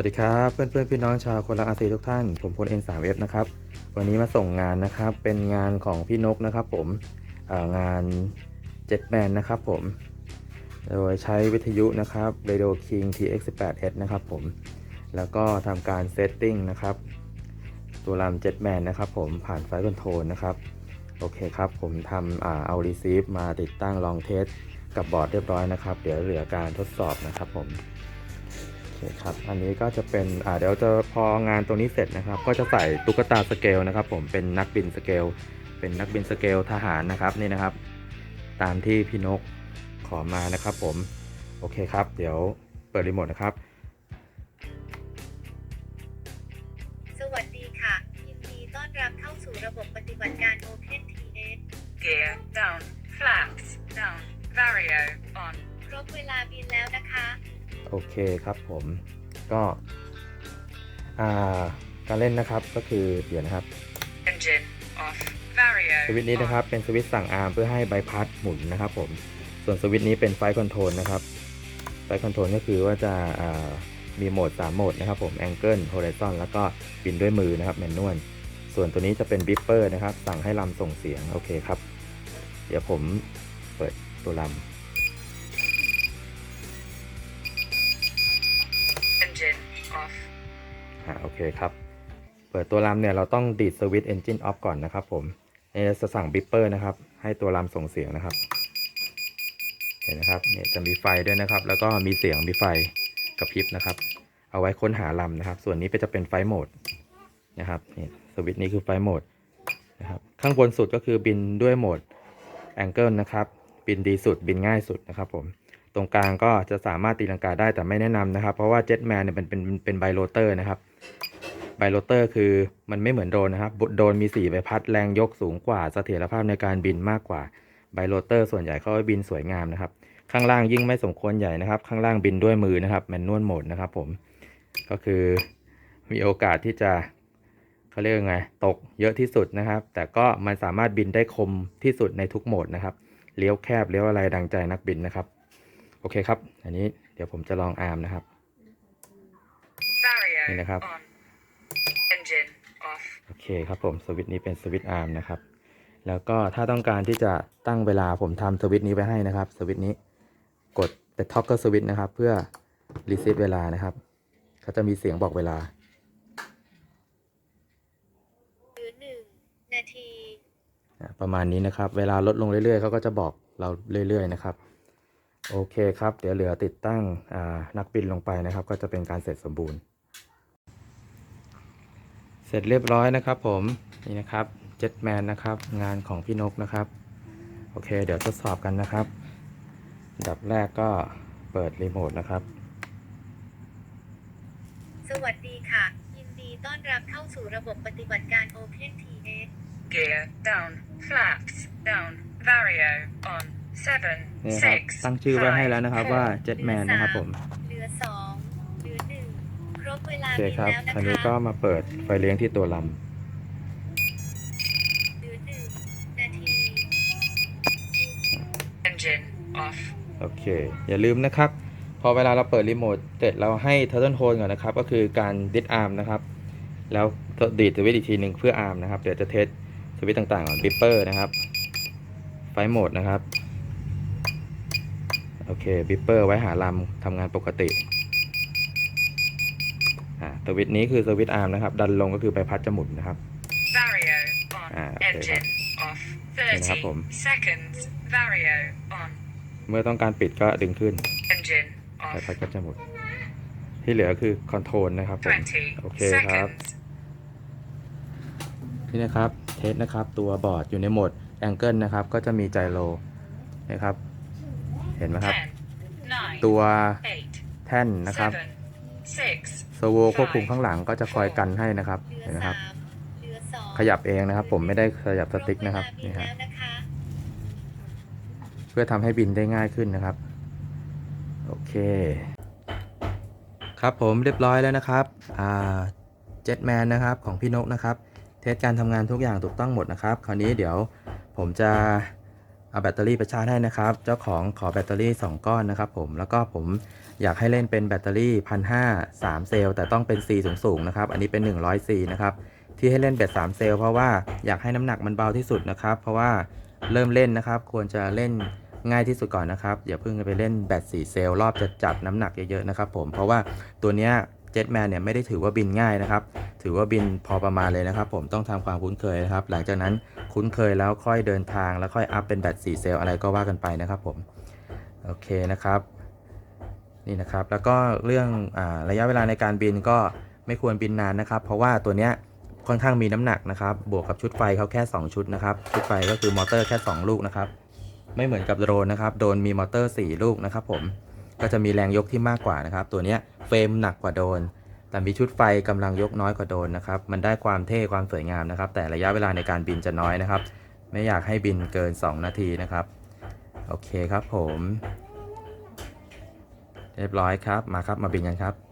วัสดีครับเพื่อนเพื่อนๆพี่น้องชาวคนรักอาซีทุกท่าน ผมพล N3F นสามเอฟนะครับวันนี้มาส่งงานนะครับเป็นงานของพี่นกนะครับผมเอ่องาน7แมนนะครับผมโดยใช้วิทยุนะครับ Radio King TX18S นะครับผมแล้วก็ทำการเซตติ้งนะครับตัวลำ7แมนนะครับผมผ่านไฟคอนโทรลนะครับโอเคครับผมทำเอา receive มาติดตั้งลองเทสกับบอร์ดเรียบร้อยนะครับเดี๋ยวเหลือการทดสอบนะครับผม คครับ อันนี้ก็จะเป็นอ่าเดี๋ยวจะพองานตรงนี้เสร็จนะครับ ก็จะใส่ตุ๊กตาสเกลนะครับ ผมเป็นนักบินสเกล เป็นนักบินสเกลทหารนะครับนี่นะครับ ตามที่พี่นกขอมานะครับ ผม โอเคครับ เดี๋ยวเปิดรีโมทนะครับ สวัสดีค่ะ ยินดีต้อนรับเข้าสู่ระบบปฏิบัติการ OpenTS Gear down. Flaps down. Vario on. ครบเวลาบินแล้วนะคะ โอเคครับผมก็อ่าการเล่นนะครับก็คือเดี๋ยวนะครับ Engine off. Vario สวิตช์นี้นะครับเป็นสวิตช์สั่งอาร์มเพื่อให้ใบพัดหมุนนะครับผมส่วนสวิตช์นี้เป็นไฟคอนโทรลนะครับไฟคอนโทรลก็คือว่าจะอ่ามีโหมด 3 โหมดนะครับผม Angle Horizon แล้วก็บินด้วยมือนะครับแมนนวลส่วนตัวนี้จะเป็นบิปเปอร์นะครับสั่งให้ลำส่งเสียงโอเคครับ เดี๋ยวผมเปิดตัวล Engine อ่าโอเคครับ เปิดตัวลำเนี่ยเราต้องดีดสวิตช์ Engine Off ก่อนนะครับผมเนี่ยจะสั่งบิปเปอร์นะครับ ให้ตัวลำส่งเสียงนะครับ เห็นนะครับ เนี่ยจะมีไฟด้วยนะครับ แล้วก็มีเสียงมีไฟกระพริบนะครับ เอาไว้ค้นหาลำนะครับ ส่วนนี้ก็จะเป็นไฟโหมดนะครับนี่สวิตช์นี้คือไฟโหมดนะครับ ข้างบนสุดก็คือบินด้วยโหมด Angle นะครับ บินดีสุดบินง่ายสุดนะครับผม รงกลางก็จะสามารถตีลังกาได้แต่ไม่แนะนำนะครับ เพราะว่า Jetman เนี่ยเป็นเป็นเป็นไบโรเตอร์นะครับไบโรเตอร์คือมันไม่เหมือนโดนนะครับโดนมีสี่ใบพัดแรงยกสูงกว่าเสถียรภาพในการบินมากกว่าไบโรเตอร์ส่วนใหญ่เขาบินสวยงามนะครับ ข้างล่างยิ่งไม่สมควรใหญ่นะครับ ข้างล่างบินด้วยมือนะครับแมนนวลโหมดนะครับผมก็คือมีโอกาสที่จะเขาเรียกไงตกเยอะที่สุดนะครับ แต่ก็มันสามารถบินได้คมที่สุดในทุกโหมดนะครับเลี้ยวแคบเลี้ยวอะไรดังใจนักบินนะครับ โอเคครับ อันนี้เดี๋ยวผมจะลองอาร์มนะครับ Vario นี่นะครับ on. Engine off. โอเคครับผมสวิตช์นี้เป็นสวิตช์อาร์มนะครับ แล้วก็ถ้าต้องการที่จะตั้งเวลาผมทำสวิตช์นี้ไว้ให้นะครับ สวิตช์นี้กดเป็นท็อกเกอร์สวิตช์นะครับ เพื่อรีเซ็ตเวลานะครับ เขาจะมีเสียงบอกเวลาหรือหนึ่งนาทีอะประมาณนี้นะครับ เวลาลดลงเรื่อยๆเขาก็จะบอกเราเรื่อย ๆ นะครับ โอเคครับ เดี๋ยวเหลือติดตั้งอ่านักบินลงไปนะครับ ก็จะเป็นการเสร็จสมบูรณ์ เสร็จเรียบร้อยนะครับ ผมนี่นะครับเจ็ตแมนนะครับ งานของพี่นกนะครับ โอเค เดี๋ยวทดสอบกันนะครับอันดับแรกก็เปิดรีโมทนะครับ สวัสดีค่ะ ยินดีต้อนรับเข้าสู่ระบบปฏิบัติการ OpenTS Gear down. Flaps down. Vario on. Seven. นี่นะครับ Six. ตั้งชื่อไว้ให้แล้วนะครับ five, ว่า four, เจ็ตแมนนะครับผมเหลือสองเหลือหนึ่งครบเวลาโอเคบินครับแล้วนะคราวนี้คะก็มาเปิดไฟเลี้ยงที่ตัวลเหลือหนึ่งนาที Engine off. ำโอเค อย่าลืมนะครับ พอเวลาเราเปิดรีโมทเสร็จเราให้เทอร์เ n นโ l ก่อนนะครับ ก็คือการดิสอาร์มนะครับ แล้วดีดสวิตช์อีกทีหนึ่งเพื่ออาร์มนะครับ เดี๋ยวจะเทสสวิตช์ต่างๆก่อนบิปเปอร์นะครับ ไฟโหมดนะครับ โอเคบิปเปอร์ไว้หาลำทำงานปกติอ่าสวิตช์นี้คือสวิตช์อาร์มนะครับ ดันลงก็คือใบพัดจะหมุนนะครับ Vario on. Ah, okay. Engine off. นะครับผม30 seconds. Vario on. เมื่อต้องการปิดก็ดึงขึ้น Engine ใบ off. พัดก็จะหมุนที่เหลือคือคอนโทรลนะครับผม20โอเคครับ seconds. นี่นะครับเทสนะครับตัวบอร์ดอยู่ในโหมดแองเกิลนะครับ ก็จะมีไจโรนะครับ เห็นไหมครับ 10, 9, ตัว 8, แท่นนะครับ 7, 6, โซโวควบคุมข้างหลังก็จะคอยกันให้นะครับเหลือเห็นไหมคสารับมเหลือสองขยับเองนะครับ ผมไม่ได้ขยับสติ๊กนะครับครบเวนี่ลาฮะบินแล้วนะคะเพื่อทำให้บินได้ง่ายขึ้นนะครับ โอเค ครับผมเรียบร้อยแล้วนะครับอ่าเจ็ตแมนนะครับของพี่นกนะครับ เทสการทำงานทุกอย่างถูกต้องหมดนะครับ คราวนี้เดี๋ยวผมจะ เอาแบตเตอรี่ไปชาร์จให้นะครับ เจ้าของขอแบตเตอรี่ 2 ก้อนนะครับผม แล้วก็ผมอยากให้เล่นเป็นแบตเตอรี่พันห้าสามเซลล์แต่ต้องเป็น C สูงสูงๆนะครับ อันนี้เป็น 100 C นะครับ ที่ให้เล่นแบต3เซลล์เพราะว่าอยากให้น้ำหนักมันเบาที่สุดนะครับ เพราะว่าเริ่มเล่นนะครับ ควรจะเล่นง่ายที่สุดก่อนนะครับอย่าเพิ่งไปเล่นแบต4เซลล์รอบจะจัดน้ำหนักเยอะๆนะครับผม เพราะว่าตัวเนี้ย เจ็ตแมนเนี่ยไม่ได้ถือว่าบินง่ายนะครับ ถือว่าบินพอประมาณเลยนะครับ ผมต้องทำความคุ้นเคยนะครับ หลังจากนั้นคุ้นเคยแล้วค่อยเดินทางแล้วค่อยอัพเป็นแบต4เซลล์อะไรก็ว่ากันไปนะครับผม โอเคนะครับนี่นะครับ แล้วก็เรื่องอระยะเวลาในการบินก็ไม่ควรบินนานนะครับ เพราะว่าตัวเนี้ยค่อนข้างมีน้ำหนักนะครับ บวกกับชุดไฟเขาแค่ 2 ชุดนะครับ ชุดไฟก็คือมอเตอร์แค่ 2 ลูกนะครับ ไม่เหมือนกับโดรนนะครับ โดรนมีมอเตอร์ 4 ลูกนะครับผม ก็จะมีแรงยกที่มากกว่านะครับ ตัวนี้เฟรมหนักกว่าโดน แต่มีชุดไฟกำลังยกน้อยกว่าโดนนะครับ มันได้ความเท่ความสวยงามนะครับ แต่ระยะเวลาในการบินจะน้อยนะครับ ไม่อยากให้บินเกิน 2 นาทีนะครับ โอเคครับผม เรียบร้อยครับ มาครับมาบินกันครับ